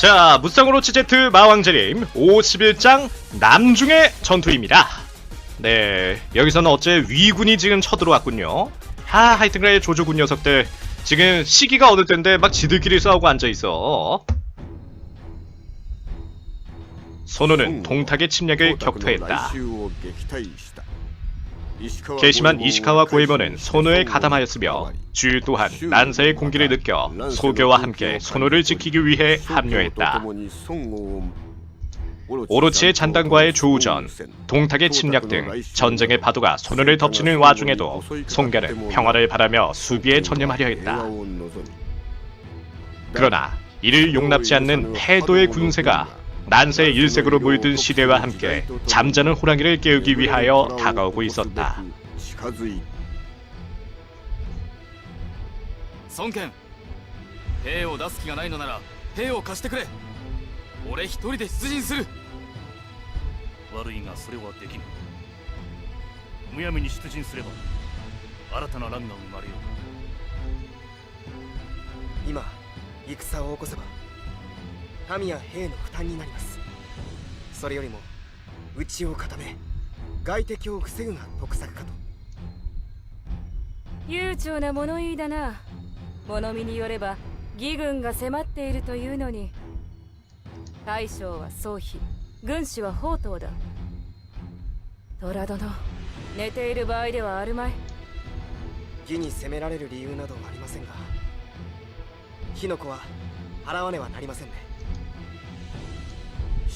자, 무쌍으로 치제트 마왕제림 51장 남중의 전투입니다. 네, 여기서는 어째 위군이 지금 쳐들어왔군요. 하, 하여튼간에 조조군 녀석들 지금 시기가 어느 때인데 막 지들끼리 싸우고 앉아있어. 선호는 동탁의 침략을 격퇴했다. 괘씸한 이시카와 고에모는 선호에 가담하였으며 주 또한 난사의 공기를 느껴 소교와 함께 선호를 지키기 위해 합류했다. 오로치의 잔당과의 조우전, 동탁의 침략 등 전쟁의 파도가 손을 덮치는 와중에도 송결은 평화를 바라며 수비에 전념하려 했다. 그러나 이를 용납지 않는 패도의 군세가 난세의 일색으로 물든 시대와 함께 잠자는 호랑이를 깨우기 위하여 다가오고 있었다. 孫権兵を出す気がないのなら兵を貸してくれ俺一人で出陣する悪いがそれはできぬむやみに出陣すれば新たな乱が生まれよう今戦を起こせば 民や兵の負担になります。それよりも内を固め外敵を防ぐが得策かと。悠長な物言いだな。物見によれば義軍が迫っているというのに。大将は宗妃軍師は宝刀だ。虎殿寝ている場合ではあるまい。義に責められる理由などありませんが火の粉は払わねばなりませんね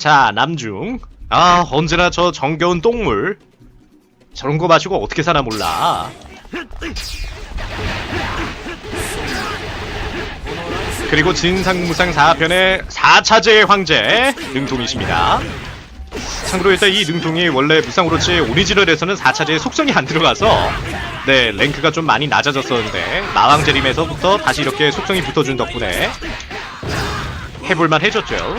자, 남중. 아, 언제나 저 정겨운 똥물. 저런 거 마시고 어떻게 사나 몰라. 그리고 진상무상 4편의 4차제의 황제 능통이십니다. 참고로 일단 이 능통이 원래 무쌍으로치 오리지널에서는 4차제의 속성이 안 들어가서 네 랭크가 좀 많이 낮아졌었는데 마왕제림에서부터 다시 이렇게 속성이 붙어준 덕분에 해볼만 해졌죠.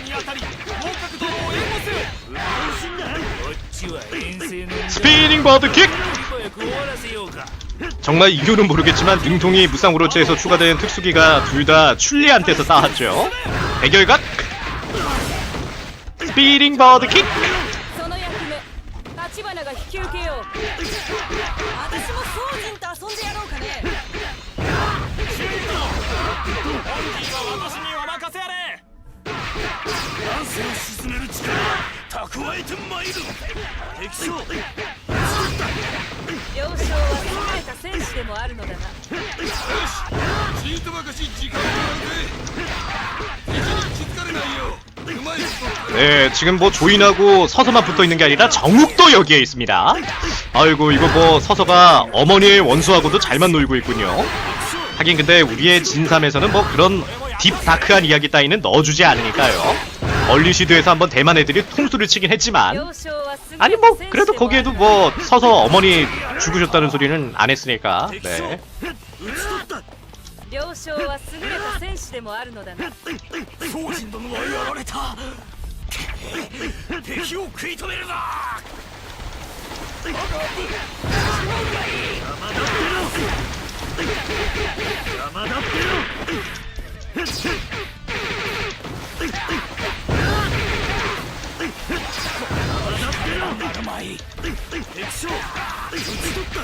스피닝 버드 킥! 정말 이유는 모르겠지만 능통이 무쌍으로 체에서 추가된 특수기가 둘 다 출리한테서 따왔죠 대결각 스피링 버드 킥! 乱世を鎮める力蓄えてまいる敵将両将は優れた戦士でもあるのだなちいとばかし時間をやるぜ敵に気づかれないよううまいこと 네, 지금 뭐 조인하고 서서만 붙어 있는 게 아니라 정욱도 여기에 있습니다. 아이고, 이거 뭐 서서가 어머니의 원수하고도 잘만 놀고 있군요. 하긴 근데 우리의 진삼에서는 뭐 그런 딥다크한 이야기 따위는 넣어주지 않으니까요. 얼리시드에서 한번 대만 애들이 통수를 치긴 했지만 아니 뭐 그래도 거기에도 뭐 서서 어머니 죽으셨다는 소리는 안 했으니까. 네. 田ペロ山田ペロ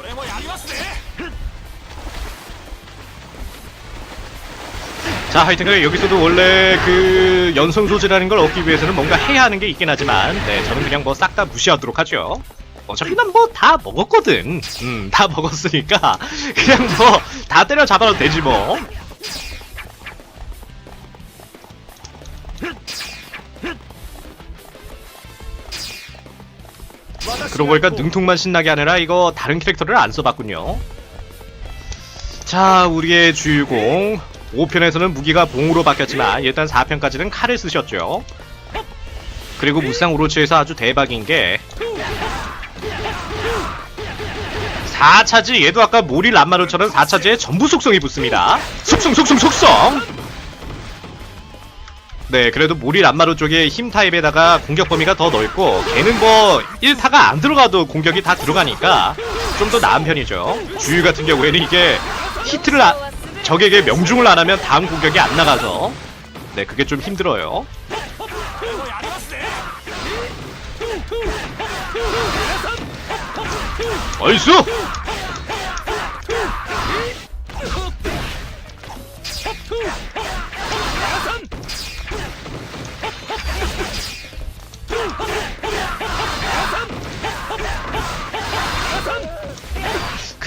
俺もやりますね 자, 하여튼간 여기서도 원래 그 연성 소재라는 걸 얻기 위해서는 뭔가 해야 하는 게 있긴 하지만, 네, 저는 그냥 뭐 싹 다 무시하도록 하죠. 어차피 난 뭐 다 먹었거든. 음, 다 먹었으니까 그냥 뭐 다 때려 잡아도 되지 뭐. 그러고 보니까 능통만 신나게 하느라 이거 다른 캐릭터를 안 써봤군요. 자, 우리의 주인공 5편에서는 무기가 봉으로 바뀌었지만 일단 4편까지는 칼을 쓰셨죠. 그리고 무쌍 오로치에서 아주 대박인 게 4차지 얘도 아까 모리 람마루처럼 4차지에 전부 속성이 붙습니다. 속성 속성 속성! 네, 그래도 모리 람마루 쪽에 힘 타입에다가 공격 범위가 더 넓고 걔는 뭐 1타가 안 들어가도 공격이 다 들어가니까 좀 더 나은 편이죠. 주유 같은 경우에는 이게 히트를 아- 적에게 명중을 안 하면 다음 공격이 안 나가서 네, 그게 좀 힘들어요. 얼쑤!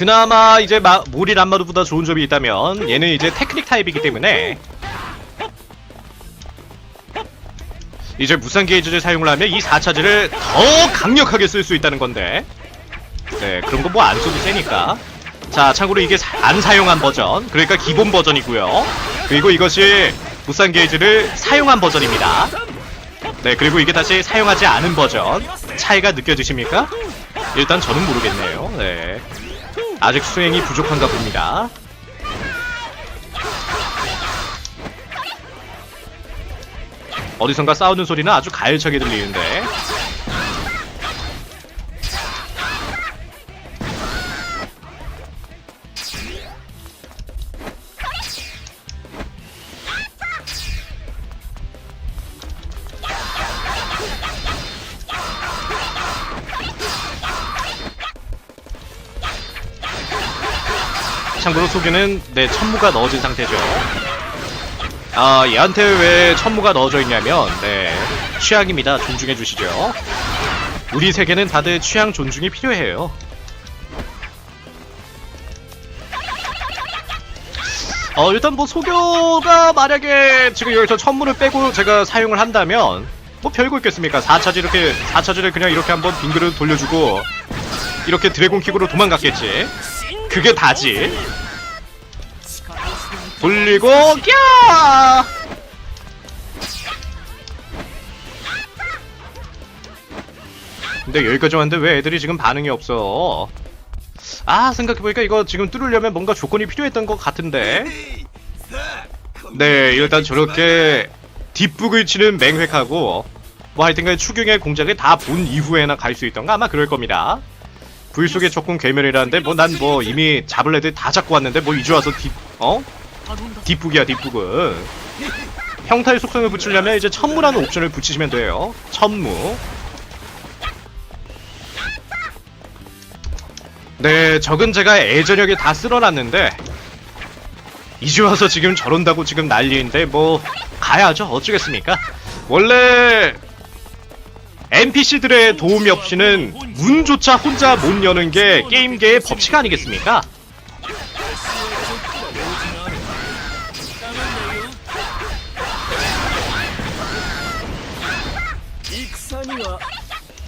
그나마 이제 마, 모리 람마루보다 좋은 점이 있다면 얘는 이제 테크닉 타입이기 때문에 이제 무쌍 게이지를 사용을 하면 이 4차지를 더 강력하게 쓸 수 있다는 건데. 네 그런 거 뭐 안 써도 세니까. 자 참고로 이게 사- 안 사용한 버전 그러니까 기본 버전이고요. 그리고 이것이 무쌍 게이지를 사용한 버전입니다. 네 그리고 이게 다시 사용하지 않은 버전. 차이가 느껴지십니까? 일단 저는 모르겠네요. 네 아직 수행이 부족한가 봅니다. 어디선가 싸우는 소리는 아주 가열차게 들리는데 참고로 속에는 네 천무가 넣어진 상태죠. 아 얘한테 왜 천무가 넣어져 있냐면 네 취향입니다. 존중해 주시죠. 우리 세계는 다들 취향 존중이 필요해요. 어 일단 뭐 소교가 만약에 지금 여기서 천무를 빼고 제가 사용을 한다면 뭐 별거 있겠습니까 4차지 이렇게 4차지를 그냥 이렇게 한번 빙그릇 돌려주고 이렇게 드래곤 킥으로 도망갔겠지 그게 다지 굴리고 꺄! 근데 여기까지 왔는데 왜 애들이 지금 반응이 없어? 아 생각해보니까 이거 지금 뚫으려면 뭔가 조건이 필요했던 것 같은데 네 일단 저렇게 뒷북을 치는 맹획하고 뭐 하여튼간 추경의 공작을 다 본 이후에나 갈 수 있던가 아마 그럴 겁니다 불 속의 적군 괴멸이라는데 뭐 난뭐 뭐 이미 잡을 애들 다 잡고 왔는데 뭐 이제 와서 뒷 어? 뒷북이야 뒷북은. 형탈 속성을 붙이려면 이제 천무라는 옵션을 붙이시면 돼요. 천무. 네 적은 제가 애저녁에 다 쓸어놨는데 이제 와서 지금 저런다고 지금 난리인데 뭐 가야죠. 어쩌겠습니까? 원래 NPC들의 도움이 없이는 문조차 혼자 못 여는 게 게임계의 법칙 아니겠습니까?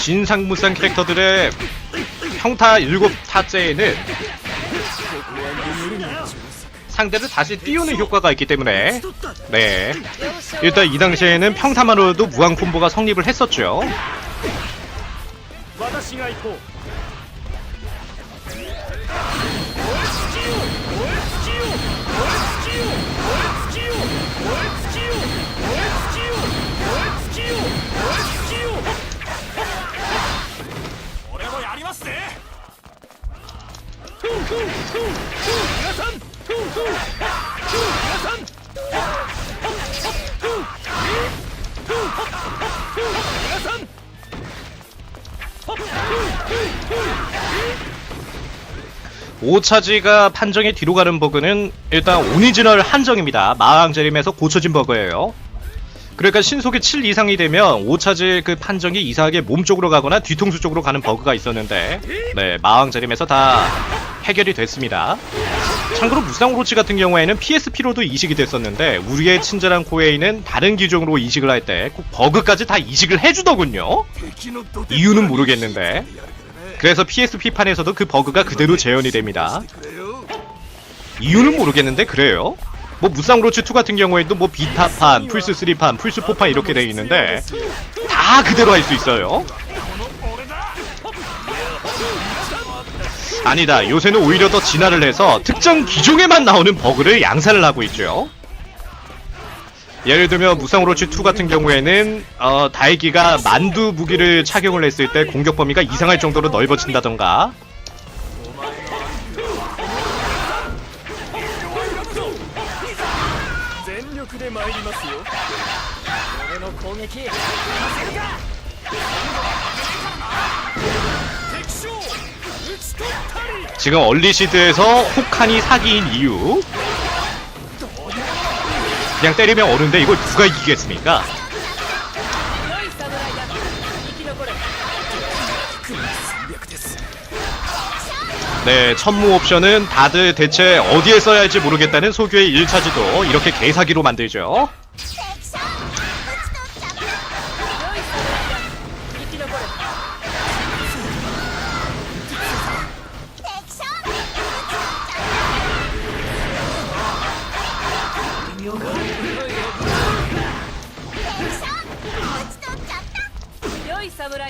진상무쌍 캐릭터들의 평타 7타째에는 상대를 다시 띄우는 효과가 있기 때문에 네. 일단 이 당시에는 평타만으로도 무한 콤보가 성립을 했었죠. 5차지가 판정에 뒤로 가는 버그는 일단 오니지널 한정입니다. 마왕제림에서 고쳐진 버그예요. 그러니까 신속이 7 이상이 되면 5차지 그 판정이 이상하게 몸 쪽으로 가거나 뒤통수 쪽으로 가는 버그가 있었는데 네 마왕제림에서 다 해결이 됐습니다. 참고로 무쌍오로치 같은 경우에는 PSP로도 이식이 됐었는데 우리의 친절한 코웨이는 다른 기종으로 이식을 할 때 꼭 버그까지 다 이식을 해주더군요. 이유는 모르겠는데 그래서 PSP판에서도 그 버그가 그대로 재현이 됩니다. 이유는 모르겠는데 그래요. 뭐 무쌍로츠2 같은 경우에도 뭐 비타판, 플스3판, 플스4판 이렇게 되어 있는데 다 그대로 할 수 있어요. 아니다. 요새는 오히려 더 진화를 해서 특정 기종에만 나오는 버그를 양산을 하고 있죠. 예를 들면 무쌍오로치2 같은 경우에는 어, 다이기가 만두 무기를 착용을 했을 때 공격 범위가 이상할 정도로 넓어진다던가. 지금 얼리시드에서 혹한이 사기인 이유. 그냥 때리면 오는데 이걸 누가 이기겠습니까? 네, 천무 옵션은 다들 대체 어디에 써야 할지 모르겠다는 소규의 1차지도 이렇게 개사기로 만들죠. き残れ 良い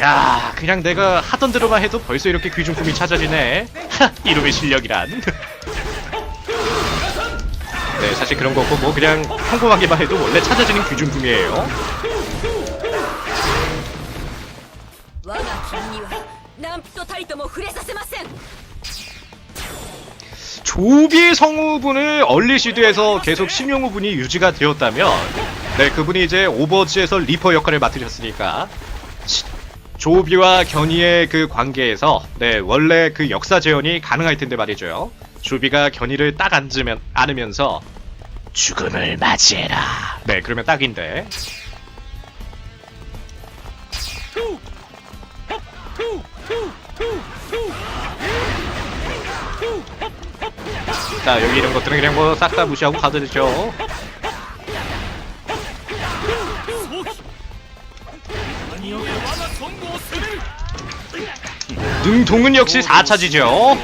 야 그냥 내가 하던 대로만 해도 벌써 이렇게 귀중품이 찾아지네. 하! 이놈의 실력이란. 네 사실 그런 거고 뭐 그냥 평범하게만 해도 원래 찾아지는 귀중품이에요. 조비 성우분을 얼리시드에서 계속 신용우분이 유지가 되었다면 네 그분이 이제 오버워치에서 리퍼 역할을 맡으셨으니까. 조비와 견이의 그 관계에서, 네, 원래 그 역사 재현이 가능할 텐데 말이죠. 조비가 견이를 딱 앉으면, 안으면서, 죽음을 맞이해라. 네, 그러면 딱인데. 자, 여기 이런 것들은 그냥 뭐 싹 다 무시하고 가도 되죠. 능통은 역시 4차지죠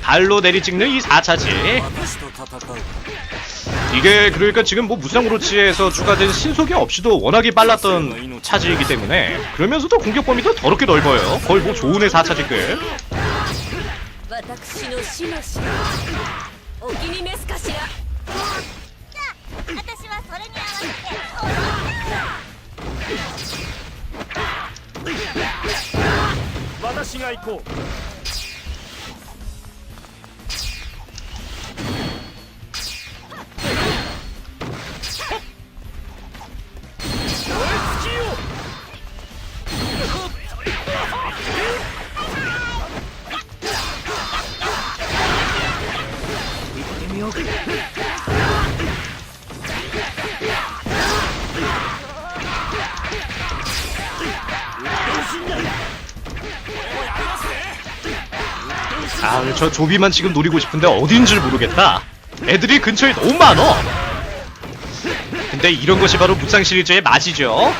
발로 내리찍는 이 4차지 이게 그러니까 지금 뭐 무쌍으로치에서 추가된 신속이 없이도 워낙에 빨랐던 차지이기 때문에 그러면서도 공격 범위 더 더럽게 넓어요 거의 뭐 좋은의 4차지급 私が行こう。 아, 저 조비만 지금 노리고 싶은데 어딘 줄 모르겠다. 애들이 근처에 너무 많어. 근데 이런 것이 바로 무쌍 시리즈의 맛이죠.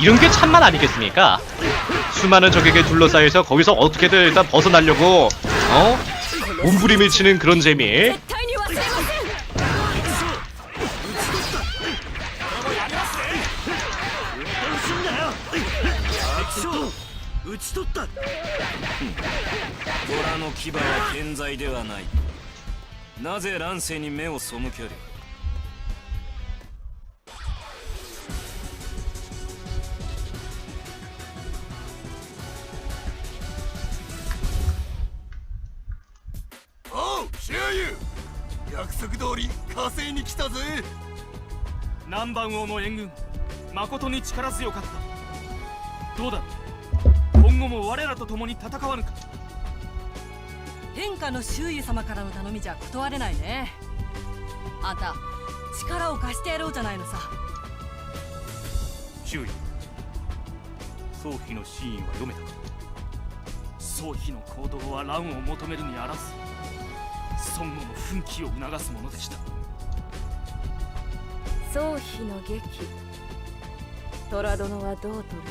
이런 게 참맛 아니겠습니까? 수많은 적에게 둘러싸여서 거기서 어떻게든 일단 벗어나려고 어? 몸부림을 치는 그런 재미. 虎の牙は健在ではない。なぜ乱世に目を背ける？おうシェアユ約束通り火星に来たぜ。南蛮王の援軍誠に力強かった。どうだ？今後も我らと共に戦わぬか？天下の周囲様からの頼みじゃ断れないね。あんた力を貸してやろうじゃないのさ。周囲宗妃の真意は読めた。か宗妃の行動は乱を求めるにあらず孫悟の奮起を促すものでした。宗妃の劇虎殿はどう取る？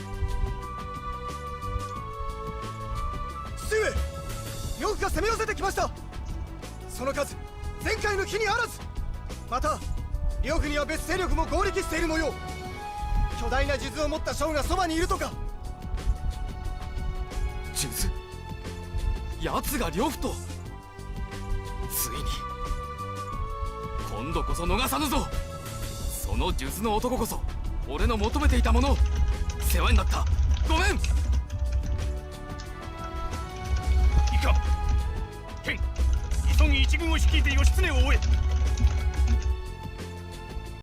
が攻め寄せてきました。その数前回の日にあらず。また両国は別勢力も合力している模様。巨大な数珠を持った将がそばにいるとか。数珠奴が呂布と？ついに。今度こそ逃さぬぞ。その数珠の男こそ俺の求めていたもの世話になった。ごめん！一軍を率いて義経を追え。